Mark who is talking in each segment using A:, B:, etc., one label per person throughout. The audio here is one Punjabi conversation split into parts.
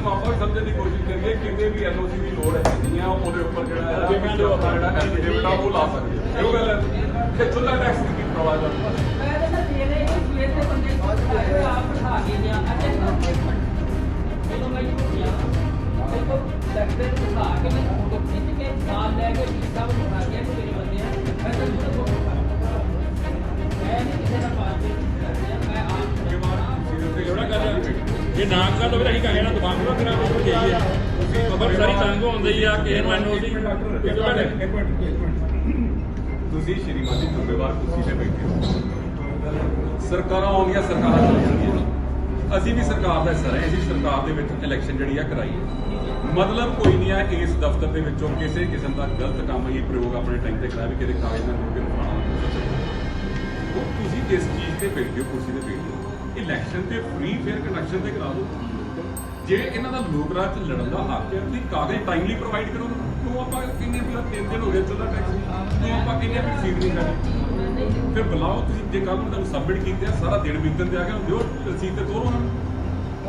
A: ਨੂੰ ਆਪਾਂ ਵੀ ਸਮਝਣ ਦੀ ਕੋਸ਼ਿਸ਼ ਕਰੀਏ ਕਿਤੇ ਵੀ ਐਨਓਸੀ ਦੀ ਲੋੜ ਹੈ ਨਹੀਂ ਆ ਉਹਦੇ ਉੱਪਰ ਜਿਹੜਾ ਹੈ ਆਪਣਾ ਜਿਹੜਾ ਐਫੀਡੇਵਿਟ ਆ ਉਹ ਲਾ ਸਕਦੇ ਹਾਂ। ਇਹੋ ਗੱਲ ਹੈ ਤੇ ਚੁੱਲਾ ਟੈਕਸ ਦੀ ਕੀ ਪ੍ਰੋਬਲਮ ਹੈ
B: ਮੈਂ ਤਾਂ ਸਵੇਰੇ ਹੀ ਸਵੇਰ ਦੇ ਬੰਦੇ ਕੋਲ ਆਏ ਆਪ ਬਿਠਾ ਕੇ ਗਿਆ ਅਤੇ ਜਦੋਂ ਮੈਂ ਗਿਆ ਦੇਖੋ ਲੱਗਦੇ ਬਿਠਾ ਕੇ ਮੈਂ ਫੋਟੋ ਖਿੱਚ ਕੇ ਨਾਲ ਲੈ ਕੇ ਵੀਸਾ ਨੂੰ ਬਿਠਾ
C: ਜੇ ਨਾ ਕਰ ਤਾਂ ਅਸੀਂ ਕਹਾਂਗੇ ਨਾ ਦੁਕਾਨ ਤੋਂ ਕਰਾ ਕੇ ਜਾਈਏ ਖਬਰ ਸਾਰੀ ਤੰਗ ਹੁੰਦੀ ਆ ਕਿ ਨੂੰ ਐਨਓਸੀ
A: ਇੱਕ ਮਿੰਟ ਇੱਕ ਮਿੰਟ। ਇੱਕ ਮਿੰਟ ਤੁਸੀਂ ਕੁਰਸੀ ਤੇ ਬੈਠੇ ਹੋ। ਸਰਕਾਰਾਂ ਆਉਂਦੀਆਂ ਸਰਕਾਰਾਂ ਚਲੀ ਜਾਂਦੀਆਂ। ਅਸੀਂ ਵੀ ਸਰਕਾਰ ਦਾ ਹਿੱਸਾ ਰਹੇ ਅਸੀਂ ਸਰਕਾਰ ਦੇ ਵਿੱਚ ਇਲੈਕਸ਼ਨ ਜਿਹੜੀ ਆ ਕਰਾਈ ਹੈ। ਮਤਲਬ ਕੋਈ ਨਹੀਂ ਆ ਇਸ ਦਫ਼ਤਰ ਦੇ ਵਿੱਚੋਂ ਕਿਸੇ ਕਿਸਮ ਦਾ ਗਲਤ ਕੰਮ ਇਹ ਪ੍ਰਯੋਗ ਆਪਣੇ ਟਾਈਮ ਤੇ ਕਰਾਇਆ ਵੀ ਕਿਤੇ ਕਾਗਜ਼ ਨਾਲ ਕੋਈ ਫਲਾਣਾ ਉਹ ਤੁਸੀਂ ਜਿਸ ਚੀਜ਼ ਤੇ ਬੈਠੇ ਹੋ ਕੁਰਸੀ ਤੇ ਬੈਠੇ ਹੋ? ਇਲੈਕਸ਼ਨ ਤੇ ਫ੍ਰੀ ਫੇਅਰ ਕਨੈਕਸ਼ਨ ਤੇ ਕਰਾ ਦਿਓ। ਜੇ ਇਹਨਾਂ ਦਾ ਲੋਕ ਰਾਜ ਚ ਲੜਨ ਦਾ ਹੱਕ ਹੈ, ਤੁਸੀਂ ਕਾਗਜ਼ ਟਾਈਮਲੀ ਪ੍ਰੋਵਾਈਡ ਕਰੋ ਕਿਉਂ ਆਪਾਂ ਕਿੰਨੇ ਵੀ ਤਿੰਨ ਦਿਨ ਹੋ ਗਏ ਚੁੱਲਾ ਟੈਕਸ ਕਿਉਂ ਆਪਾਂ ਕਿੰਨੇ ਵੀ ਰਸੀਦ ਨਹੀਂ ਕਰਨੀ ਫਿਰ ਬੁਲਾਓ ਤੁਸੀਂ, ਜੇ ਕੱਲ ਨੂੰ ਤੁਹਾਨੂੰ ਸਬਮਿਟ ਕੀਤੇ ਆ, ਸਾਰਾ ਦਿਨ ਬੀਤਣ ਤੇ ਆ ਗਿਆ, ਦਿਓ ਰਸੀਦ ਤੇ ਤੋਰੋ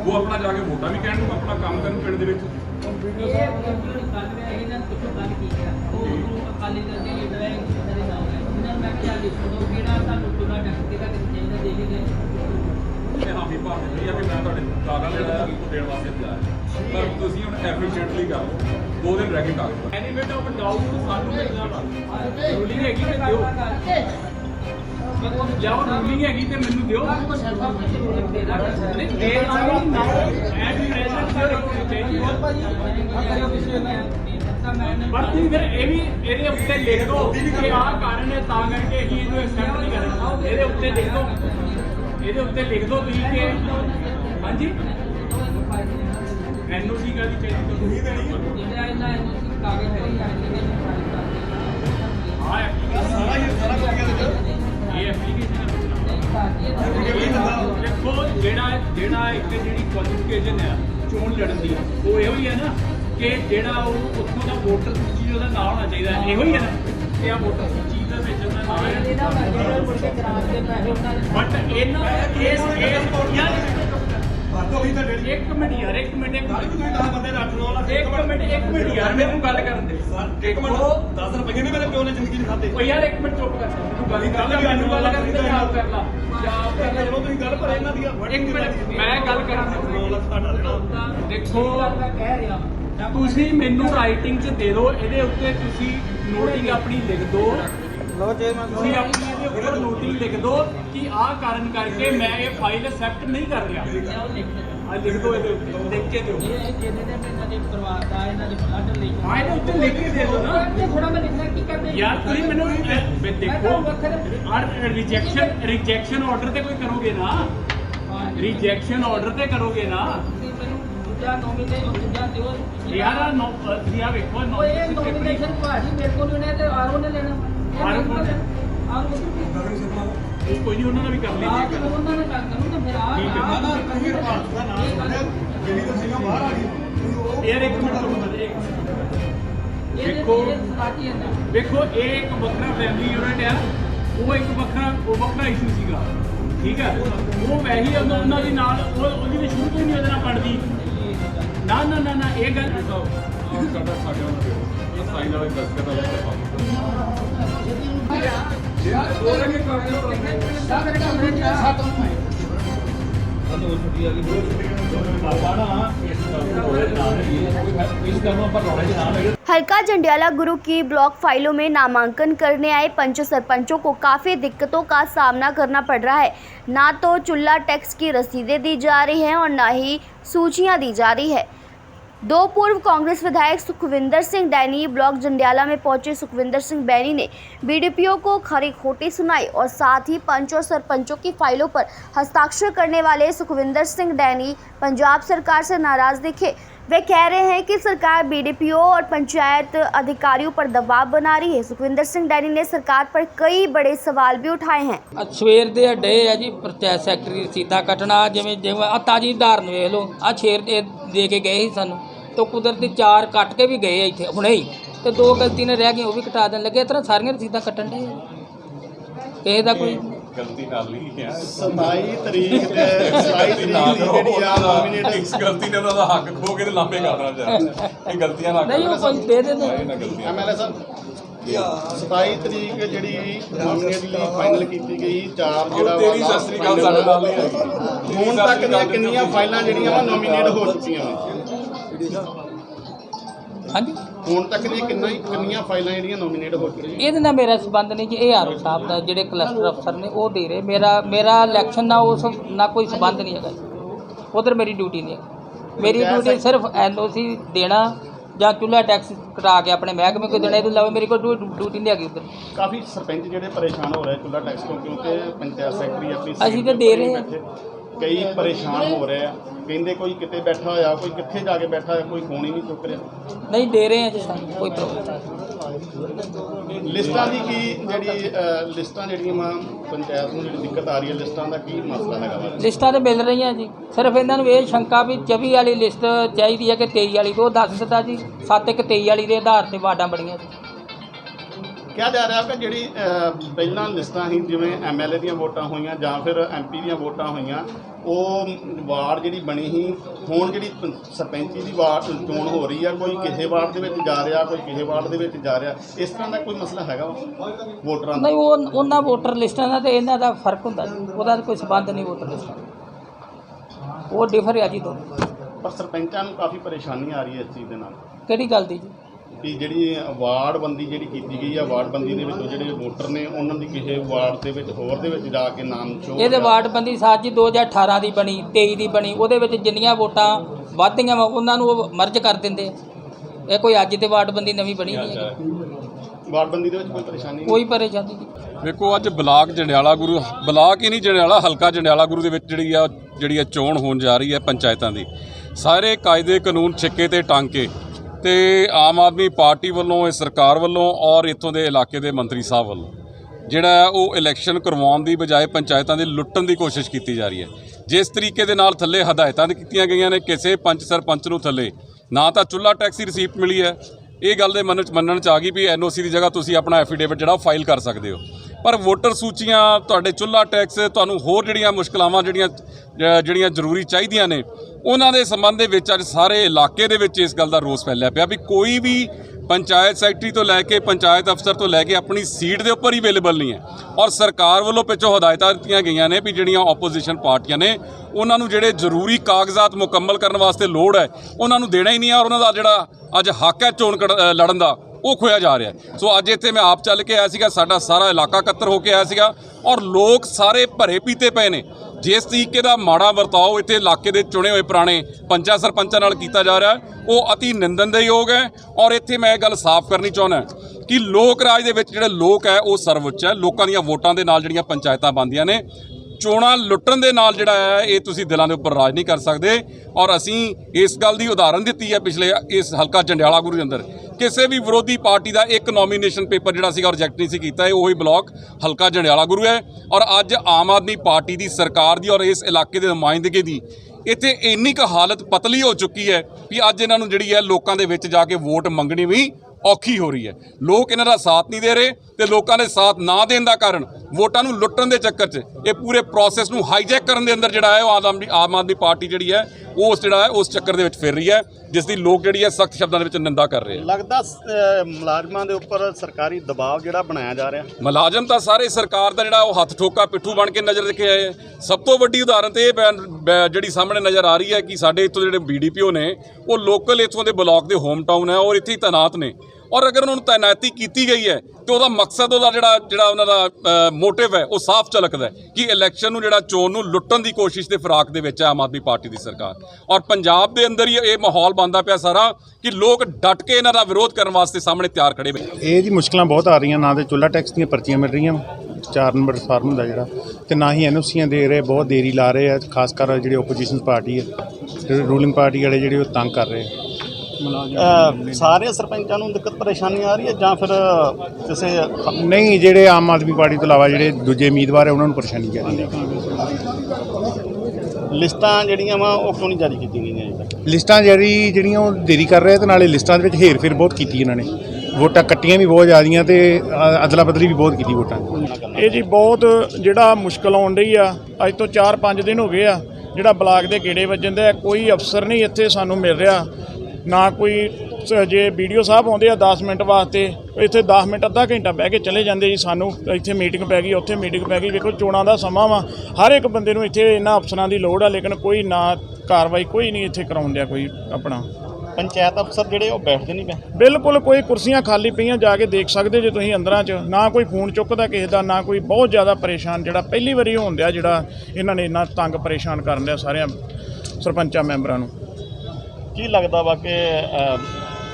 A: ਉਹ ਆਪਣਾ ਜਾ ਕੇ ਵੋਟਾਂ ਵੀ ਕਹਿਣ ਨੂੰ, ਆਪਣਾ ਕੰਮ ਕਰਨ ਪਿੰਡ ਦੇ ਵਿੱਚ।
B: ਇਹ ਜਿਹੜੀ ਮੈਂ ਇਹਨਾਂ ਨੂੰ ਗੱਲ ਕੀਤੀ ਆ ਉਹ ਅਕਾਲੀ ਦਲ ਦੇ ਲੀਡਰ ਹੈ ਕਿਸੇ ਦੇ ਨਾਮ ਮੈਂ ਕਿਹਾ ਲਿਖੋ ਕਿਹੜਾ ਤੁਹਾਨੂੰ ਤੁਲਾ ਡੱਕ ਕੇ ਦਾ ਚਾਹੀਦਾ, ਦੇ ਕੇ ਗਏ
A: ਹਾਮੀ ਭਰ ਦਿੰਦੀ ਆ ਕਿ ਮੈਂ ਤੁਹਾਡੇ ਕਾਗਜ਼ ਜਿਹੜਾ ਹੈ ਦੇਣ ਵਾਸਤੇ ਤਿਆਰ ਹਾਂ। ਪਰ ਤੁਸੀਂ ਹੁਣ ਐਫੀਸ਼ੀਐਂਟਲੀ ਕਰ ਲਓ। ਦੋ ਦਿਨ ਰਹਿ ਗਏ ਕਾਗਜ਼
C: ਐਨੀਮੇਟ ਆਫ ਡਾਊਟ ਸਾਨੂੰ ਮਿਲਣਾ ਵਾ ਰੂਲਿੰਗ ਹੈਗੀ ਤੇ ਦਿਓ। ਜਾਓ ਰੂਲਿੰਗ ਹੈਗੀ ਤੇ ਮੈਨੂੰ ਦਿਓ। ਨਹੀਂ ਦੇ ਆਈ ਨਾ ਐਂਡ ਪ੍ਰੈਜ਼ੈਂਟ ਸਰ ਪਰ ਤੁਸੀਂ ਫਿਰ ਇਹ ਵੀ ਇਹਦੇ ਉੱਤੇ ਲਿਖ ਦਿਓ ਕਿ ਆਹ ਕਾਰਨ ਹੈ, ਤਾਂ ਕਰਕੇ ਅਸੀਂ ਇਹਨੂੰ ਐਕਸੈਪਟ ਨਹੀਂ ਕਰਨਾ ਇਹਦੇ ਉੱਤੇ ਲਿਖ ਦਿਓ। ਇਹਦੇ ਉੱਤੇ ਲਿਖ ਦਿਓ ਤੁਸੀਂ ਕਿ ਹਾਂਜੀ। ਐਨਓਸੀ ਕਾਦੀ ਚਾਹੀਦੀ ਤੁਸੀਂ ਦੇਣੀ ਹੈ ਹਾਂ ਐਪਲੀਕੇਸ਼ਨ ਸਾਰਾ ਹੀ ਸਾਰਾ ਕੁਝ ਇਹ ਐਪਲੀਕੇਸ਼ਨ ਦੇਖੋ ਜਿਹੜਾ ਜਿਹੜਾ ਇੱਕ ਜਿਹੜੀ ਕੁਆਲੀਫਿਕੇਸ਼ਨ ਹੈ ਚੋਣ ਲੜਨ ਦੀ ਉਹ ਇਹੋ ਹੀ ਹੈ ਨਾ ਕਿ ਜਿਹੜਾ ਉਹ ਉੱਥੋਂ ਦਾ ਵੋਟਰ ਸੂਚੀ ਉਹਦਾ ਨਾਮ ਹੋਣਾ ਚਾਹੀਦਾ। ਇਹੋ ਹੀ ਹੈ ਨਾ ਕਿ ਆ ਵੋਟਰ ਇੱਕ ਮਿੰਟ ਯਾਰ ਇੱਕ ਮਿੰਟ ਇੱਕ ਇੱਕ ਮਿੰਟ ਇੱਕ ਮਿੰਟ ਯਾਰ ਮੈਨੂੰ ਗੱਲ ਕਰਨ ਦੇ ਇੱਕ ਮਿੰਟ ਉਹ ਯਾਰ ਇੱਕ ਮਿੰਟ ਚੁੱਪ ਕਰ ਤੂੰ ਗੱਲ ਕਰ ਮੈਨੂੰ ਗੱਲ ਕਰਨ ਦੇ ਜਵਾਬ ਕਰ ਲਾ ਜਵਾਬ ਕਰ ਲੈ ਇੱਕ ਮਿੰਟ ਮੈਂ ਗੱਲ ਕਰਾਂ ਦੇਖੋ ਤੁਸੀਂ ਮੈਨੂੰ ਰਾਈਟਿੰਗ 'ਚ ਦੇ ਦਿਓ ਇਹਦੇ ਉੱਤੇ ਤੁਸੀਂ ਨੋਟਿੰਗ ਆਪਣੀ ਲਿਖ ਦਿਓ ਤੁਸੀਂ ਆਪਣੀ ਇਹਦੇ ਉੱਪਰ ਨੋਟਿੰਗ ਲਿਖ ਦਿਓ ਕਿ ਆਹ ਕਾਰਨ ਕਰਕੇ ਮੈਂ ਇਹ ਫਾਈਲ ਐਕਸੈਪਟ ਨਹੀਂ ਕਰ ਰਿਹਾ। ਆ ਲਿਖ ਦਿਓ ਇਹਦੇ ਉੱਤੇ ਲਿਖ ਕੇ ਦਿਓ। ਹਾਂ ਇਹਦੇ ਉੱਤੇ ਲਿਖ ਕੇ ਦੇ ਦਿਓ ਨਾ। ਯਾਰ ਤੁਸੀਂ ਮੈਨੂੰ ਇਹ- ਵੀ ਦੇਖੋ ਔਰ ਰਿਜੈਕਸ਼ਨ ਰਿਜੈਕਸ਼ਨ ਆਰਡਰ ਤੇ ਕੋਈ ਕਰੋਗੇ ਨਾ? ਰਿਜੈਕਸ਼ਨ ਆਰਡਰ ਤੇ ਕਰੋਗੇ ਨਾ? ਯਾਰ ਆਹ ਨੋ ਤੁਸੀਂ ਆਹ ਵੇਖੋ ਨੋ ਕੋਈ ਨਹੀਂ ਉਹਨਾਂ ਦਾ ਵੀ ਕਰ ਲੈਂਦੇ ਯਾਰ ਇੱਕ ਮਿੰਟ ਰੁਕੋ ਇੱਕ ਦੇਖੋ ਵੇਖੋ ਇਹ ਇੱਕ ਵੱਖਰਾ ਫੈਮਿਲੀ ਯੂਨਿਟ ਆ। ਉਹ ਇੱਕ ਵੱਖਰਾ ਉਹ ਵੱਖਰਾ ਇਸ਼ੂ ਸੀਗਾ ਠੀਕ ਹੈ ਉਹ ਵੈਹੀ ਉਹਨਾਂ ਉਹਨਾਂ ਦੀ ਨਾਲ ਉਹ ਉਹਦੀ ਵੀ ਸ਼ੁਰੂ ਤੋਂ ਹੀ। ਨਹੀਂ ਉਹਦੇ ਨਾਲ ਪੜਦੀ ਨਾ ਨਾ ਨਾ ਨਾ ਇਹ ਗੱਲ
A: ਸਾਡਾ ਸਾਡੇ ਨਾਲ ਸਾਈਨ ਵਾਲੇ ਦਸਤਖਤ ਵਾਲੇ
D: हल्का जंडियाला गुरु की ब्लॉक फाइलों में नामांकन करने आए पंच सरपंचों को काफ़ी दिक्कतों का सामना करना पड़ रहा है। ना तो चुल्ला टैक्स की रसीदें दी जा रही हैं और ना ही सूचियाँ दी जा रही है। दो पूर्व कांग्रेस विधायक सुखविंदर सिंह डैनी ब्लॉक जंडियाला में पहुंचे सुखविंदर सिंह बैनी ने बीडीपीओ को खरी खोटी सुनाई और साथ ही पंच और सरपंचों की फाइलों पर हस्ताक्षर करने वाले सुखविंदर सिंह डैनी पंजाब सरकार से नाराज दिखे वे कह रहे हैं कि सरकार बीडीपीओ और पंचायत अधिकारियों पर दबाव बना रही है सुखविंदर सिंह डैनी ने सरकार पर कई बड़े सवाल भी उठाए हैं
B: ਅੱਜ ਸਵੇਰ ਦੇ ਡੇ ਆ ਜੀ ਪੰਚਾਇਤ ਸੈਕਟਰੀ ਰਸੀਦਾਂ ਕੱਟਣਾ ਜਿਵੇਂ ਜਿਵੇਂ ਆ ਤਾਜੀ ਉਦਾਹਰਨ ਵੇਖ ਲਓ ਆ ਸ਼ੇਰ ਦੇ ਦੇ ਕੇ ਗਏ ਸੀ ਸਾਨੂੰ ਤੇ ਕੁਦਰਤੀ ਚਾਰ ਕੱਟ ਕੇ ਵੀ ਗਏ ਆ ਇੱਥੇ ਹੁਣੇ ਹੀ। ਤੇ ਦੋ ਗਲਤੀ ਨੇ ਰਹਿ ਗਈਆਂ ਉਹ ਵੀ ਕਟਾ ਦੇਣ ਲੱਗੇ। ਇਸ ਤਰ੍ਹਾਂ ਸਾਰੀਆਂ ਰਸੀਦਾਂ ਕੱਟਣ ਦੇ ਕਿਸੇ ਦਾ ਕੋਈ
A: ਗਲਤੀ ਨਾਲ ਨਹੀਂ ਹੈ।
E: 27 ਤਰੀਕ ਤੇ 27 ਤਰੀਕ
A: ਨਾ
E: ਦੀ ਜਿਹੜੀ ਆ
A: ਦਾ ਇਸ ਗਲਤੀ ਨੇ ਉਹਨਾਂ ਦਾ ਹੱਕ ਖੋ ਕੇ ਤੇ ਲਾਂਬੇ ਕਰਨਾ ਚਾਹੀਦਾ ਇਹ ਗਲਤੀਆਂ ਨਾ
B: ਨਹੀਂ ਉਹ ਕੋਈ ਦੇ
A: ਨਾ ਗਲਤੀਆਂ।
E: ਐਮਐਲਏ ਸਾਹਿਬ 27 ਤਰੀਕ ਜਿਹੜੀ ਨੋਮੀਨੇਟ ਲਈ ਫਾਈਨਲ ਕੀਤੀ ਗਈ ਚਾਰ ਜਿਹੜਾ
A: ਉਹ ਤੇਰੀ ਸਤਿ ਸ੍ਰੀ ਅਕਾਲ ਸਾਡੇ ਨਾਲ ਨਹੀਂ ਹੈਗੀ
E: ਹੁਣ ਤੱਕ ਦੀਆਂ ਕਿੰਨੀਆਂ ਫਾਈਲਾਂ ਜਿਹੜੀਆਂ ਵਾ ਨੋਮੀਨੇਟ ਹੋ ਚੁੱਕੀਆਂ ਵਾ
B: ਹਾਂਜੀ।
E: ਹੁਣ ਤੱਕ ਦੀਆਂ ਕਿੰਨਾ ਕਿੰਨੀਆਂ ਫਾਈਲਾਂ ਜਿਹੜੀਆਂ ਨੋਮੀਨੇਟ ਹੋ ਚੁੱਕੀਆਂ
B: ਇਹਦੇ ਨਾਲ ਮੇਰਾ ਸੰਬੰਧ ਨਹੀਂ ਜੀ ਇਹ ਆਰਓ ਸਾਹਿਬ ਦਾ ਜਿਹੜੇ ਕਲਸਟਰ ਅਫਸਰ ਨੇ ਉਹ ਦੇ ਰਹੇ। ਮੇਰਾ ਮੇਰਾ ਇਲੈਕਸ਼ਨ ਨਾਲ ਉਸ ਨਾਲ ਕੋਈ ਸੰਬੰਧ ਨਹੀਂ ਹੈਗਾ ਉਧਰ ਮੇਰੀ ਡਿਊਟੀ ਨਹੀਂ ਹੈ ਮੇਰੀ ਡਿਊਟੀ ਸਿਰਫ ਐਨਓਸੀ ਦੇਣਾ ਜਾਂ ਚੁੱਲ੍ਹਾ ਟੈਕਸ ਕਟਾ ਕੇ ਆਪਣੇ ਮਹਿਕਮੇ ਕੋਈ ਦੇਣਾ ਇਹ ਤੋਂ ਇਲਾਵਾ ਮੇਰੀ ਡਿਊ- ਡਿਊਟੀ ਨਹੀਂ ਹੈਗੀ ਉਧਰ।
E: ਕਾਫੀ ਸਰਪੰਚ ਜਿਹੜੇ ਪਰੇਸ਼ਾਨ ਹੋ ਰਹੇ ਚੁੱਲਾ ਟੈਕਸ ਤੋਂ ਕਿਉਂਕਿ ਪੰਚਾਇਤ ਸੈਕਟਰੀ ਆਪਣੀ
B: ਅਸੀਂ ਤਾਂ
E: ਦੇ
B: ਰਹੇ ਹਾਂ।
E: ਕਈ ਪਰੇਸ਼ਾਨ ਹੋ ਰਹੇ ਆ। ਕਹਿੰਦੇ ਕੋਈ ਕਿਤੇ ਬੈਠਾ ਹੋਇਆ ਕੋਈ ਕਿੱਥੇ ਜਾ ਕੇ ਬੈਠਾ ਹੋਇਆ ਕੋਈ ਫੋਨ ਹੀ ਨਹੀਂ ਚੁੱਕ ਰਿਹਾ।
B: ਨਹੀਂ ਦੇ ਰਹੇ ਹਾਂ ਜੀ ਸਾਨੂੰ ਕੋਈ ਪ੍ਰੋਬਲਮ
E: ਲਿਸਟਾਂ ਦੀ ਕੀ ਜਿਹੜੀ ਲਿਸਟਾਂ ਜਿਹੜੀਆਂ ਵਾ ਪੰਚਾਇਤ ਨੂੰ ਜਿਹੜੀ ਦਿੱਕਤ ਆ ਰਹੀ ਹੈ ਲਿਸਟਾਂ ਦਾ ਕੀ ਮਸਲਾ ਹੈਗਾ ਵਾ?
B: ਲਿਸਟਾਂ ਤੇ ਮਿਲ ਰਹੀਆਂ ਜੀ। ਸਿਰਫ ਇਹਨਾਂ ਨੂੰ ਇਹ ਸ਼ੰਕਾ ਵੀ 24 ਵਾਲੀ ਲਿਸਟ ਚਾਹੀਦੀ ਹੈ ਕਿ 23 ਵਾਲੀ ਤੋਂ ਉਹ ਦੱਸ ਦਿੱਤਾ ਜੀ 7 ਇੱਕ 23 ਵਾਲੀ ਦੇ ਆਧਾਰ ਤੇ ਵਾਰਡਾਂ ਬਣੀਆਂ ਜੀ।
E: ਕਿਹਾ ਜਾ ਰਿਹਾ ਕਿ ਜਿਹੜੀ ਪਹਿਲਾਂ ਲਿਸਟਾਂ ਸੀ ਜਿਵੇਂ ਐਮਐਲਏ ਦੀਆਂ ਵੋਟਾਂ ਹੋਈਆਂ ਜਾਂ ਫਿਰ ਐਮਪੀ ਦੀਆਂ ਵੋਟਾਂ ਹੋਈਆਂ ਉਹ ਵਾਰਡ ਜਿਹੜੀ ਬਣੀ ਸੀ ਹੁਣ ਜਿਹੜੀ ਸਰਪੰਚੀ ਦੀ ਵਾਰਡ ਚੋਣ ਹੋ ਰਹੀ ਆ ਕੋਈ ਕਿਸੇ ਵਾਰਡ ਦੇ ਵਿੱਚ ਜਾ ਰਿਹਾ ਕੋਈ ਕਿਸੇ ਵਾਰਡ ਦੇ ਵਿੱਚ ਜਾ ਰਿਹਾ ਇਸ ਤਰ੍ਹਾਂ ਦਾ ਕੋਈ ਮਸਲਾ ਹੈਗਾ ਵੋਟਰਾਂ ਦਾ?
B: ਨਹੀਂ ਉਹ ਉਹਨਾਂ ਵੋਟਰ ਲਿਸਟਾਂ ਦਾ ਤੇ ਇਹਨਾਂ ਦਾ ਫ਼ਰਕ ਹੁੰਦਾ ਜੀ ਉਹਦਾ ਕੋਈ ਸਬੰਧ ਨਹੀਂ ਵੋਟਰ ਲਿਸਟਾਂ ਨਾਲ। ਉਹ ਡਿਫਰ ਆ ਜੀ ਦੋ
E: ਪਰ ਸਰਪੰਚਾਂ ਨੂੰ ਕਾਫੀ ਪਰੇਸ਼ਾਨੀ ਆ ਰਹੀ ਹੈ ਇਸ ਚੀਜ਼ ਦੇ ਨਾਲ।
B: ਕਿਹੜੀ ਗੱਲ ਦੀ ਜੀ?
E: ਕਿ ਜਿਹੜੀ ਵਾਰਡ ਬੰਦੀ ਜਿਹੜੀ ਕੀਤੀ ਗਈ ਆ ਵਾਰਡ ਬੰਦੀ ਦੇ ਵਿੱਚੋਂ ਜਿਹੜੇ ਵੋਟਰ ਨੇ ਉਹਨਾਂ ਦੀ ਕਿਸੇ ਵਾਰਡ ਦੇ ਵਿੱਚ ਹੋਰ ਦੇ ਵਿੱਚ ਜਾ ਕੇ ਨਾਮ ਚੋ
B: ਇਹਦੇ ਵਾਰਡ ਬੰਦੀ ਸਾਜ ਜੀ 2018 ਦੀ ਬਣੀ 23 ਦੀ ਬਣੀ ਉਹਦੇ ਵਿੱਚ ਜਿੰਨੀਆਂ ਵੋਟਾਂ ਵੱਧਦੀਆਂ ਵਾ ਉਹਨਾਂ ਨੂੰ ਉਹ ਮਰਜ ਕਰ ਦਿੰਦੇ। ਇਹ ਕੋਈ ਅੱਜ ਤੇ ਵਾਰਡ ਬੰਦੀ ਨਵੀਂ ਬਣੀ ਨਹੀਂ ਹੈਗੀ।
E: ਵਾਰਡ ਬੰਦੀ ਦੇ ਵਿੱਚ ਕੋਈ ਪਰੇਸ਼ਾਨੀ ਨਹੀਂ।
B: ਕੋਈ ਪਰੇਸ਼ਾਨੀ ਨਹੀਂ।
A: ਵੇਖੋ ਅੱਜ ਬਲਾਕ ਜੰਡਿਆਲਾ ਗੁਰੂ ਬਲਾਕ ਹੀ ਨਹੀਂ ਜੰਡਿਆਲਾ ਹਲਕਾ ਜੰਡਿਆਲਾ ਗੁਰੂ ਦੇ ਵਿੱਚ ਜਿਹੜੀ ਆ ਜਿਹੜੀ ਆ ਚੋਣ ਹੋਣ ਜਾ ਰਹੀ ਹੈ ਪੰਚਾਇਤਾਂ ਦੀ। ਸਾਰੇ ਕਾਇਦੇ ਕਾਨੂੰਨ ਛਿੱਕੇ ਤੇ ਟਾਂਕੇ। ਤੇ ਆਮ ਆਦਮੀ ਪਾਰਟੀ ਵੱਲੋਂ, ਇਹ ਸਰਕਾਰ ਵੱਲੋਂ ਔਰ ਇੱਥੋਂ ਦੇ ਇਲਾਕੇ ਦੇ ਮੰਤਰੀ ਸਾਹਿਬ ਵੱਲੋਂ ਜਿਹੜਾ ਉਹ ਇਲੈਕਸ਼ਨ ਕਰਵਾਉਣ ਦੀ ਬਜਾਏ ਪੰਚਾਇਤਾਂ ਦੇ ਲੁੱਟਣ ਦੀ ਕੋਸ਼ਿਸ਼ ਕੀਤੀ ਜਾ ਰਹੀ ਹੈ। ਜਿਸ ਤਰੀਕੇ ਦੇ ਨਾਲ ਥੱਲੇ ਹਦਾਇਤਾਂ ਕੀਤੀਆਂ ਗਈਆਂ ਨੇ, ਕਿਸੇ ਪੰਚ ਸਰਪੰਚ ਨੂੰ ਥੱਲੇ, ਨਾ ਤਾਂ ਚੁੱਲਾ ਟੈਕਸ ਦੀ ਰਸੀਪਟ ਮਿਲੀ ਹੈ ਇਹ ਗੱਲ ਦੇ ਮੰਨ ਮੰਨਣ ਚ ਆ ਗਈ ਵੀ ਐਨਓਸੀ ਦੀ ਜਗ੍ਹਾ ਤੁਸੀਂ ਆਪਣਾ ਐਫੀਡੇਵਿਟ ਜਿਹੜਾ ਫਾਈਲ ਕਰ ਸਕਦੇ ਹੋ। ਪਰ ਵੋਟਰ ਸੂਚੀਆਂ, ਤੁਹਾਡੇ ਚੁੱਲ੍ਹਾ ਟੈਕਸ, ਤੁਹਾਨੂੰ ਹੋਰ ਜਿਹੜੀਆਂ ਮੁਸ਼ਕਲਾਵਾਂ ਜਿਹੜੀਆਂ ਜਿਹੜੀਆਂ ਜ਼ਰੂਰੀ ਚਾਹੀਦੀਆਂ ਨੇ, ਉਹਨਾਂ ਦੇ ਸੰਬੰਧ ਦੇ ਵਿੱਚ ਅੱਜ ਸਾਰੇ ਇਲਾਕੇ ਦੇ ਵਿੱਚ ਇਸ ਗੱਲ ਦਾ ਰੋਸ ਫੈਲਿਆ ਪਿਆ ਵੀ ਕੋਈ ਵੀ ਪੰਚਾਇਤ ਸੈਕਟਰੀ ਤੋਂ ਲੈ ਕੇ ਪੰਚਾਇਤ ਅਫਸਰ ਤੋਂ ਲੈ ਕੇ ਆਪਣੀ ਸੀਟ ਦੇ ਉੱਪਰ ਹੀ ਅਵੇਲੇਬਲ ਨਹੀਂ ਹੈ। ਔਰ ਸਰਕਾਰ ਵੱਲੋਂ ਪਿੱਛੋਂ ਹਦਾਇਤਾਂ ਦਿੱਤੀਆਂ ਗਈਆਂ ਨੇ ਵੀ ਜਿਹੜੀਆਂ ਆਪੋਜੀਸ਼ਨ ਪਾਰਟੀਆਂ ਨੇ, ਉਹਨਾਂ ਨੂੰ ਜਿਹੜੇ ਜ਼ਰੂਰੀ ਕਾਗਜ਼ਾਤ ਮੁਕੰਮਲ ਕਰਨ ਵਾਸਤੇ ਲੋੜ ਹੈ, ਉਹਨਾਂ ਨੂੰ ਦੇਣਾ ਹੀ ਨਹੀਂ ਹੈ ਔਰ ਉਹਨਾਂ ਦਾ ਜਿਹੜਾ ਅੱਜ ਹੱਕ ਹੈ ਚੋਣ ਕੜ- ਲੜਨ ਦਾ, ਉਹ ਖੋਇਆ ਜਾ ਰਿਹਾ ਸੋ ਅੱਜ ਇੱਥੇ ਮੈਂ ਆਪ ਚੱਲ ਕੇ ਆਇਆ ਸੀਗਾ, ਸਾਡਾ ਸਾਰਾ ਇਲਾਕਾ ਇਕੱਤਰ ਹੋ ਕੇ ਆਇਆ ਸੀਗਾ ਔਰ ਲੋਕ ਸਾਰੇ ਭਰੇ ਪੀਤੇ ਪਏ ਨੇ। ਜਿਸ ਤਰੀਕੇ ਦਾ ਮਾੜਾ ਵਰਤਾਓ ਇੱਥੇ ਇਲਾਕੇ ਦੇ ਚੁਣੇ ਹੋਏ ਪੁਰਾਣੇ ਪੰਚਾਂ ਸਰਪੰਚਾਂ ਨਾਲ ਕੀਤਾ ਜਾ ਰਿਹਾ ਹੈ, ਉਹ ਅਤੀ ਯੋਗ ਹੈ ਔਰ ਇੱਥੇ ਮੈਂ ਇਹ ਗੱਲ ਸਾਫ਼ ਕਰਨੀ ਚਾਹੁੰਦਾ ਕਿ ਲੋਕ ਰਾਜ ਦੇ ਵਿੱਚ ਜਿਹੜੇ ਲੋਕ ਹੈ ਉਹ ਸਰਵਉੱਚ ਹੈ। ਲੋਕਾਂ ਦੀਆਂ ਵੋਟਾਂ ਦੇ ਨਾਲ ਜਿਹੜੀਆਂ ਪੰਚਾਇਤਾਂ ਬਣਦੀਆਂ ਨੇ ਚੋਣਾਂ ਲੁੱਟਣ ਦੇ ਨਾਲ ਜਿਹੜਾ ਹੈ ਇਹ ਤੁਸੀਂ ਦਿਲਾਂ ਦੇ ਉੱਪਰ ਰਾਜ ਨਹੀਂ ਕਰ ਸਕਦੇ ਔਰ ਅਸੀਂ ਇਸ ਗੱਲ ਦੀ ਉਦਾਹਰਨ ਦਿੱਤੀ ਹੈ ਪਿਛਲੇ ਇਸ ਹਲਕਾ ਜੰਡਿਆਲਾ ਗੁਰੂ ਦੇ ਅੰਦਰ। ਕਿਸੇ ਵੀ ਵਿਰੋਧੀ ਪਾਰਟੀ ਦਾ ਇੱਕ ਨੋਮੀਨੇਸ਼ਨ ਪੇਪਰ ਜਿਹੜਾ ਸੀਗਾ ਰਿਜੈਕਟ ਨਹੀਂ ਸੀ ਕੀਤਾ, ਇਹ ਉਹੀ ਬਲਾਕ ਹਲਕਾ ਜੰਡਿਆਲਾ ਗੁਰੂ ਹੈ ਔਰ ਅੱਜ ਆਮ ਆਦਮੀ ਪਾਰਟੀ ਦੀ ਸਰਕਾਰ ਦੀ ਔਰ ਇਸ ਇਲਾਕੇ ਦੇ ਨੁਮਾਇੰਦਗੀ ਦੀ, ਇੱਥੇ ਇੰਨੀ ਕੁ ਹਾਲਤ ਪਤਲੀ ਹੋ ਚੁੱਕੀ ਹੈ ਕਿ ਅੱਜ ਇਹਨਾਂ ਨੂੰ ਜਿਹੜੀ ਹੈ ਲੋਕਾਂ ਦੇ ਵਿੱਚ ਜਾ ਕੇ ਵੋਟ ਮੰਗਣੀ ਵੀ ਔਖੀ ਹੋ ਰਹੀ ਹੈ। ਲੋਕ ਇਹਨਾਂ ਦਾ ਸਾਥ ਨਹੀਂ ਦੇ ਰਹੇ ਤੇ ਲੋਕਾਂ ਦੇ ਸਾਥ ਨਾ ਦੇਣ ਦਾ ਕਾਰਨ ਵੋਟਾਂ ਨੂੰ ਲੁੱਟਣ ਦੇ ਚੱਕਰ 'ਚ ਇਹ ਪੂਰੇ ਪ੍ਰੋਸੈਸ ਨੂੰ ਹਾਈਜੈਕ ਕਰਨ ਦੇ ਅੰਦਰ ਜਿਹੜਾ ਹੈ ਉਹ ਆਮ ਆਦਮੀ ਆਮ ਆਦਮੀ ਪਾਰਟੀ ਜਿਹੜੀ ਹੈ ਉਸ ਜਿਹੜਾ ਹੈ ਉਸ ਚੱਕਰ ਦੇ ਵਿੱਚ ਫਿਰ ਰਹੀ ਹੈ ਜਿਸ ਦੀ ਲੋਕ ਜਿਹੜੀ ਹੈ ਸਖਤ ਸ਼ਬਦਾਂ ਦੇ ਵਿੱਚ ਨਿੰਦਾ ਕਰ ਰਹੇ ਆ
E: ਲੱਗਦਾ ਅਹ, ਮੁਲਾਜ਼ਮਾਂ ਦੇ ਉੱਪਰ ਸਰਕਾਰੀ ਦਬਾਅ ਜਿਹੜਾ ਬਣਾਇਆ ਜਾ ਰਿਹਾ।
A: ਮੁਲਾਜ਼ਮ ਤਾਂ ਸਾਰੇ ਸਰਕਾਰ ਦਾ ਜਿਹੜਾ ਉਹ ਹੱਥ ਠੋਕਾ ਪਿੱਠੂ ਬਣ ਕੇ ਨਜ਼ਰ ਰੱਖੇ ਆਏ। ਸਭ ਤੋਂ ਵੱਡੀ ਉਦਾਹਰਨ ਤੇ ਇਹ ਬੈਨ- ਬੈ- ਜਿਹੜੀ ਸਾਹਮਣੇ ਨਜ਼ਰ ਆ ਰਹੀ ਹੈ ਕਿ ਸਾਡੇ ਇੱਥੋਂ ਜਿਹੜੇ ਬੀਡੀਪੀਓ ਨੇ ਉਹ ਲੋਕਲ ਇੱਥੋਂ ਦੇ ਬਲਾਕ ਦੇ ਹੋਮ ਟਾਊਨ ਹੈ ਔਰ ਇੱਥੇ ਹੀ ਤਾਇਨਾਤ ਨੇ। ਔਰ ਅਗਰ ਉਹਨਾਂ ਨੂੰ ਤਾਇਨਾਤੀ ਕੀਤੀ ਗਈ ਹੈ, ਤੇ ਉਹਦਾ ਮਕਸਦ ਉਹਦਾ ਜਿਹੜਾ ਜਿਹੜਾ ਉਹਨਾਂ ਦਾ ਮੋਟਿਵ ਹੈ, ਉਹ ਸਾਫ਼ ਝਲਕਦਾ ਹੈ ਕਿ ਇਲੈਕਸ਼ਨ ਨੂੰ ਜਿਹੜਾ ਚੋਣ ਨੂੰ ਲੁੱਟਣ ਦੀ ਕੋਸ਼ਿਸ਼ ਦੇ ਫਿਰਾਕ ਦੇ ਵਿੱਚ ਹੈ ਆਮ ਆਦਮੀ ਪਾਰਟੀ ਦੀ ਸਰਕਾਰ। ਔਰ ਪੰਜਾਬ ਦੇ ਅੰਦਰ ਹੀ ਇਹ ਮਾਹੌਲ ਬਣਦਾ ਪਿਆ ਸਾਰਾ ਕਿ ਲੋਕ ਡਟ ਕੇ ਇਹਨਾਂ ਦਾ ਵਿਰੋਧ ਕਰਨ ਵਾਸਤੇ ਸਾਹਮਣੇ ਤਿਆਰ ਖੜੇ ਹੋਏ
F: ਇਹ ਜੀ ਮੁਸ਼ਕਲਾਂ ਬਹੁਤ ਆ ਰਹੀਆਂ, ਨਾ ਤੇ ਚੁੱਲਾ ਟੈਕਸ ਦੀਆਂ ਪਰਚੀਆਂ ਮਿਲ ਰਹੀਆਂ, ਚਾਰ ਨੰਬਰ ਫਾਰਮ ਦਾ ਜਿਹੜਾ, ਤੇ ਨਾ ਹੀ ਐਨਓਸੀਆਂ ਦੇ ਰਹੇ, ਬਹੁਤ ਦੇਰੀ ਲਾ ਰਹੇ ਆ, ਖਾਸ ਕਰ ਜਿਹੜੀ ਆਪੋਜੀਸ਼ਨ ਪਾਰਟੀ ਹੈ ਰੂਲਿੰਗ ਪਾਰਟੀ ਵਾਲੇ ਜਿਹੜੇ ਉਹ ਤੰਗ ਕਰ ਰਹੇ ਆ।
E: ਸਾਰੇ ਸਰਪੰਚਾਂ ਨੂੰ ਦਿੱਕਤ ਪਰੇਸ਼ਾਨੀ ਆ ਰਹੀ ਹੈ ਜਾਂ ਫਿਰ ਕਿਸੇ
F: ਨਹੀਂ ਜਿਹੜੇ ਆਮ ਆਦਮੀ ਪਾਰਟੀ ਤੋਂ ਇਲਾਵਾ ਜਿਹੜੇ ਦੂਜੇ ਉਮੀਦਵਾਰ ਹੈ ਉਹਨਾਂ ਨੂੰ ਪਰੇਸ਼ਾਨੀ ਆ ਰਹੀ ਹੈ।
E: ਲਿਸਟਾਂ ਜਿਹੜੀਆਂ ਵਾ ਉਹ ਕਿਉਂ ਨਹੀਂ ਜਾਰੀ ਕੀਤੀਆਂ ਗਈਆਂ ਅਜੇ ਤੱਕ?
F: ਲਿਸਟਾਂ ਜਿਹੜੀ ਜਿਹੜੀਆਂ ਉਹ ਦੇਰੀ ਕਰ ਰਹੇ ਤੇ ਨਾਲੇ ਲਿਸਟਾਂ ਦੇ ਵਿੱਚ ਹੇਰ ਫੇਰ ਬਹੁਤ ਕੀਤੀ ਇਹਨਾਂ ਨੇ। ਵੋਟਾਂ ਕੱਟੀਆਂ ਵੀ ਬਹੁਤ ਜ਼ਿਆਦੀਆਂ ਤੇ ਅਦਲਾ ਬਦਲੀ ਵੀ ਬਹੁਤ ਕੀਤੀ ਵੋਟਾਂ।
G: ਇਹ ਜੀ ਬਹੁਤ ਜਿਹੜਾ ਮੁਸ਼ਕਲ ਆਉਣ ਰਹੀ ਆ ਅੱਜ ਤੋਂ 4-5 ਦਿਨ ਹੋ ਗਏ ਆ ਜਿਹੜਾ ਬਲਾਕ ਦੇ ਗੇੜੇ ਵੱਜਣ ਦੇ ਆ, ਕੋਈ ਅਫਸਰ ਨਹੀਂ ਇੱਥੇ ਸਾਨੂੰ ਮਿਲ ਰਿਹਾ। ਨਾ ਕੋਈ ਸ- ਜੇ ਵੀਡੀਓ ਸਾਹਿਬ ਆਉਂਦੇ ਆ 10 ਮਿੰਟ ਵਾਸਤੇ ਇੱਥੇ 10 ਮਿੰਟ ਅੱਧਾ ਘੰਟਾ ਬਹਿ ਕੇ ਚਲੇ ਜਾਂਦੇ ਜੀ ਸਾਨੂੰ ਇੱਥੇ ਮੀਟਿੰਗ ਪੈ ਗਈ ਉੱਥੇ ਮੀਟਿੰਗ ਪੈ ਗਈ ਵੇਖੋ ਚੋਣਾਂ ਦਾ ਸਮਾਂ ਵਾ ਹਰ ਇੱਕ ਬੰਦੇ ਨੂੰ ਇੱਥੇ ਇਹਨਾਂ ਅਫਸਰਾਂ ਦੀ ਲੋੜ ਆ ਲੇਕਿਨ ਕੋਈ ਨਾ ਕਾਰਵਾਈ ਕੋਈ ਨਹੀਂ ਇੱਥੇ ਕਰਾਉਣ ਡਿਆ ਕੋਈ ਆਪਣਾ।
E: ਪੰਚਾਇਤ ਅਫਸਰ ਜਿਹੜੇ ਉਹ ਬੈਠਦੇ ਨਹੀਂ ਪਏ
G: ਬਿਲਕੁਲ ਕੋਈ ਕੁਰਸੀਆਂ ਖਾਲੀ ਪਈਆਂ ਜਾ ਕੇ ਦੇਖ ਸਕਦੇ ਜੇ ਤੁਸੀਂ ਅੰਦਰਾਂ 'ਚ ਨਾ ਕੋਈ ਫੋਨ ਚੁੱਕਦਾ ਕਿਸੇ ਦਾ ਨਾ ਕੋਈ ਬਹੁਤ ਜ਼ਿਆਦਾ ਪਰੇਸ਼ਾਨ ਜਿਹੜਾ ਪਹਿਲੀ ਵਾਰੀ ਹੋਣ ਡਿਆ ਜਿਹੜਾ ਇਹਨਾਂ ਨੇ ਇੰਨਾ ਤੰਗ ਪਰੇਸ਼ਾਨ ਕਰਨ ਡਿਆ ਸਾਰਿਆਂ ਸਰਪੰਚਾਂ ਮੈਂਬਰਾਂ ਨੂੰ।
E: ਕੀ ਲੱਗਦਾ ਵਾ ਕਿ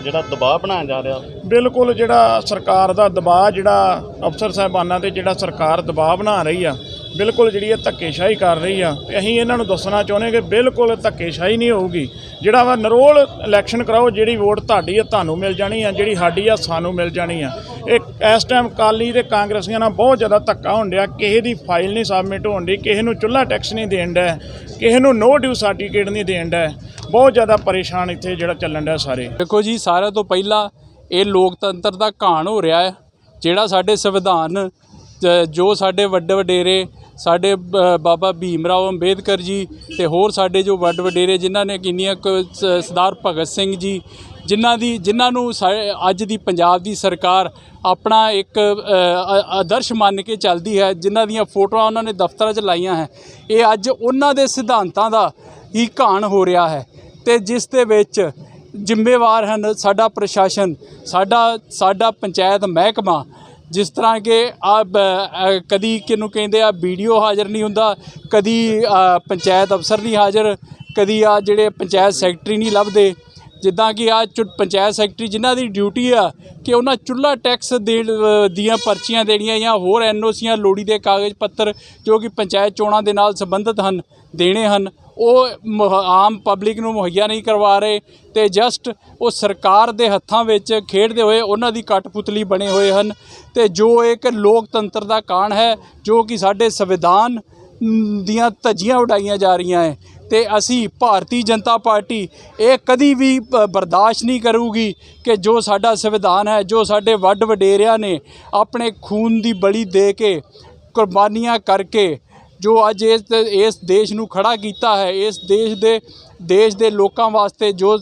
E: ਜਿਹੜਾ ਦਬਾਅ ਬਣਾਇਆ ਜਾ ਰਿਹਾ?
G: ਬਿਲਕੁਲ ਜਿਹੜਾ ਸਰਕਾਰ ਦਾ ਦਬਾਅ, ਜਿਹੜਾ ਅਫਸਰ ਸਾਹਿਬਾਨਾਂ ਤੇ ਜਿਹੜਾ ਸਰਕਾਰ ਦਬਾਅ ਬਣਾ ਰਹੀ ਆ ਬਿਲਕੁਲ ਜਿਹੜੀ ਇਹ ਧੱਕੇਸ਼ਾਹੀ ਕਰ ਰਹੀ ਆ, ਤੇ ਅਸੀਂ ਇਹਨਾਂ ਨੂੰ ਦੱਸਣਾ ਚਾਹੁੰਦੇ ਕਿ ਬਿਲਕੁਲ ਧੱਕੇਸ਼ਾਹੀ ਨਹੀਂ ਹੋਊਗੀ। ਜਿਹੜਾ ਵਾ ਨਰੋਲ ਇਲੈਕਸ਼ਨ ਕਰਾਓ, ਜਿਹੜੀ ਵੋਟ ਤੁਹਾਡੀ ਆ, ਤੁਹਾਨੂੰ ਮਿਲ ਜਾਣੀ ਆ, ਜਿਹੜੀ ਸਾਡੀ ਆ, ਸਾਨੂੰ ਮਿਲ ਜਾਣੀ ਆ। ਇਹ ਇਸ ਟਾਈਮ ਕਾਲੀ ਤੇ ਕਾਂਗਰਸੀਆਂ ਨਾਲ ਬਹੁਤ ਜ਼ਿਆਦਾ ਧੱਕਾ ਹੋਣ ਡਿਆ, ਕਿਸੇ ਦੀ ਫਾਈਲ ਨਹੀਂ ਸਬਮਿਟ ਹੋਣ ਡਈ, ਕਿਸੇ ਨੂੰ ਚੁੱਲ੍ਹਾ ਟੈਕਸ ਨਹੀਂ ਦੇਣ ਡਿਆ, ਕਿਸੇ ਨੂੰ ਨੋ ਡਿਊ ਸਰਟੀਫਿਕੇਟ ਨਹੀਂ ਦੇਣ ਡਿਆ। ਬਹੁਤ ਜ਼ਿਆਦਾ ਪਰੇਸ਼ਾਨ ਇੱਥੇ ਜਿਹੜਾ ਚੱਲਣ ਡਿਆ ਸਾਰੇ।
C: ਦੇਖੋ ਜੀ, ਸਾਰਿਆਂ ਤੋਂ ਪਹਿਲਾਂ ਇਹ ਲੋਕਤੰਤਰ ਦਾ ਘਾਣ ਹੋ ਰਿਹਾ ਹੈ, ਜਿਹੜਾ ਸਾਡੇ ਸੰਵਿਧਾਨ, ਜੋ ਸਾਡੇ ਵੱਡੇ ਵਡੇਰੇ ਸਾਡੇ ਬ- ਬਾਬਾ ਭੀਮ ਰਾਓ ਅੰਬੇਦਕਰ ਜੀ ਤੇ ਹੋਰ ਸਾਡੇ ਜੋ ਵੱਡ ਵਡੇਰੇ ਜਿਨ੍ਹਾਂ ਨੇ ਕਿੰਨੀਆਂ ਕੁ ਸਰਦਾਰ ਭਗਤ ਸਿੰਘ ਜੀ, ਜਿਨ੍ਹਾਂ ਦੀ, ਜਿਨ੍ਹਾਂ ਨੂੰ ਸਾ- ਅੱਜ ਦੀ ਪੰਜਾਬ ਦੀ ਸਰਕਾਰ ਆਪਣਾ ਇੱਕ ਆਦਰਸ਼ ਮੰਨ ਕੇ ਚੱਲਦੀ ਹੈ, ਜਿਨ੍ਹਾਂ ਦੀਆਂ ਫੋਟੋਆਂ ਉਹਨਾਂ ਨੇ ਦਫ਼ਤਰਾਂ 'ਚ ਲਾਈਆਂ ਹੈ, ਇਹ ਅੱਜ ਉਹਨਾਂ ਦੇ ਸਿਧਾਂਤਾਂ ਦਾ ਹੀ ਘਾਣ ਹੋ ਰਿਹਾ ਹੈ ਤੇ ਜਿਸ ਦੇ ਵਿੱਚ ਜ਼ਿੰਮੇਵਾਰ ਹਨ ਸਾਡਾ ਪ੍ਰਸ਼ਾਸਨ, ਸਾਡਾ ਸਾਡਾ ਪੰਚਾਇਤ ਮਹਿਕਮਾ ਜਿਸ ਤਰ੍ਹਾਂ ਕਿ ਆ ਕਦੀ ਕਿਹਨੂੰ ਕਹਿੰਦੇ ਆ, ਵੀਡੀਓ ਹਾਜ਼ਰ ਨਹੀਂ ਹੁੰਦਾ, ਕਦੀ ਪੰਚਾਇਤ ਅਫਸਰ ਨਹੀਂ ਹਾਜ਼ਰ, ਕਦੀ ਆ ਜਿਹੜੇ ਪੰਚਾਇਤ ਸੈਕਟਰੀ ਨਹੀਂ ਲੱਭਦੇ। ਜਿੱਦਾਂ ਕਿ ਆ ਪੰਚਾਇਤ ਸੈਕਟਰੀ ਜਿਨ੍ਹਾਂ ਦੀ ਡਿਊਟੀ ਆ ਕਿ ਉਹਨਾਂ ਚੁੱਲ੍ਹਾ ਟੈਕਸ ਦੇਣ ਦੀਆਂ ਪਰਚੀਆਂ ਦੇਣੀਆਂ ਜਾਂ ਹੋਰ ਐਨਓਸੀਆਂ ਲੋੜੀ ਦੇ ਕਾਗਜ਼ ਪੱਤਰ ਜੋ ਕਿ ਪੰਚਾਇਤ ਚੋਣਾਂ ਦੇ ਨਾਲ ਸੰਬੰਧਿਤ ਹਨ, ਦੇਣੇ ਹਨ। ਉਹ ਮੁਹ- ਆਮ ਪਬਲਿਕ ਨੂੰ ਮੁਹੱਈਆ ਨਹੀਂ ਕਰਵਾ ਰਹੇ ਤੇ ਜਸਟ ਉਹ ਸਰਕਾਰ ਦੇ ਹੱਥਾਂ ਵਿੱਚ ਖੇਡਦੇ ਹੋਏ ਉਹਨਾਂ ਦੀ ਕਠਪੁਤਲੀ ਬਣੇ ਹੋਏ ਹਨ ਤੇ ਜੋ ਇੱਕ ਲੋਕਤੰਤਰ ਦਾ ਕਾਣ ਹੈ, ਜੋ ਕਿ ਸਾਡੇ ਸੰਵਿਧਾਨ ਦੀਆਂ ਧੱਜੀਆਂ ਉਡਾਈਆਂ ਜਾ ਰਹੀਆਂ ਹੈ ਤੇ ਅਸੀਂ ਭਾਰਤੀ ਜਨਤਾ ਪਾਰਟੀ ਇਹ ਕਦੀ ਵੀ ਬਰਦਾਸ਼ਤ ਨਹੀਂ ਕਰੂਗੀ ਕਿ ਜੋ ਸਾਡਾ ਸੰਵਿਧਾਨ ਹੈ, ਜੋ ਸਾਡੇ ਵੱਡ ਵਡੇਰਿਆਂ ਨੇ ਆਪਣੇ ਖੂਨ ਦੀ ਬਲੀ ਦੇ ਕੇ ਕੁਰਬਾਨੀਆਂ ਕਰਕੇ ਜੋ ਅੱਜ ਇਸ ਇਸ ਦੇਸ਼ ਨੂੰ ਖੜਾ ਕੀਤਾ ਹੈ, ਇਸ ਦੇਸ਼ ਦੇ ਦੇਸ਼ ਦੇ ਲੋਕਾਂ ਵਾਸਤੇ ਜੋ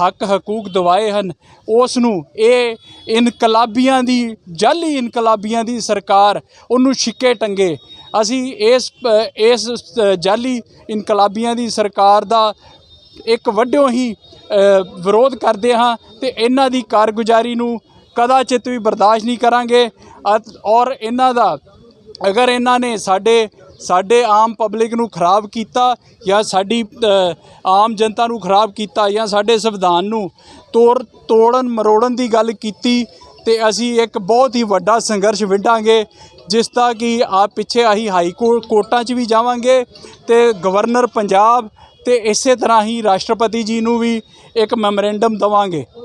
C: ਹੱਕ ਹਕੂਕ ਦਿਵਾਏ ਹਨ, ਉਸ ਨੂੰ ਇਹ ਇਨਕਲਾਬੀਆਂ ਦੀ ਜਾਲੀ ਇਨਕਲਾਬੀਆਂ ਦੀ ਸਰਕਾਰ ਉਹਨੂੰ ਛਿੱਕੇ ਟੰਗੇ। ਅਸੀਂ ਇਸ ਪ- ਇਸ ਜਾਲੀ ਇਨਕਲਾਬੀਆਂ ਦੀ ਸਰਕਾਰ ਦਾ ਇੱਕ ਵੱਡਿਓ ਹੀ ਵਿਰੋਧ ਕਰਦੇ ਹਾਂ ਤੇ ਇਹਨਾਂ ਦੀ ਕਾਰਗੁਜ਼ਾਰੀ ਨੂੰ ਕਦਾਚਿਤ ਵੀ ਬਰਦਾਸ਼ਤ ਨਹੀਂ ਕਰਾਂਗੇ। ਅਤ- ਔਰ ਇਹਨਾਂ ਦਾ ਅਗਰ ਇਹਨਾਂ ਨੇ ਸਾਡੇ ਸਾਡੇ ਆਮ ਪਬਲਿਕ ਨੂੰ ਖਰਾਬ ਕੀਤਾ ਜਾਂ ਸਾਡੀ ਆਮ ਜਨਤਾ ਨੂੰ ਖਰਾਬ ਕੀਤਾ ਜਾਂ ਸਾਡੇ ਸੰਵਿਧਾਨ ਨੂੰ ਤੋੜ, ਤੋੜਨ, ਮਰੋੜਨ ਦੀ ਗੱਲ ਕੀਤੀ ਤੇ ਅਸੀਂ ਇੱਕ ਬਹੁਤ ਹੀ ਵੱਡਾ ਸੰਘਰਸ਼ ਵਿੱਢਾਂਗੇ, ਜਿਸ ਦਾ ਕਿ ਆ ਪਿੱਛੇ ਅਸੀਂ ਹਾਈ ਕੋ- ਕੋਰਟਾਂ 'ਚ ਵੀ ਜਾਵਾਂਗੇ ਤੇ ਗਵਰਨਰ ਪੰਜਾਬ ਤੇ ਇਸੇ ਤਰ੍ਹਾਂ ਹੀ ਰਾਸ਼ਟਰਪਤੀ ਜੀ ਨੂੰ ਵੀ ਇੱਕ ਮੈਮੋਰੈਂਡਮ ਦਵਾਂਗੇ।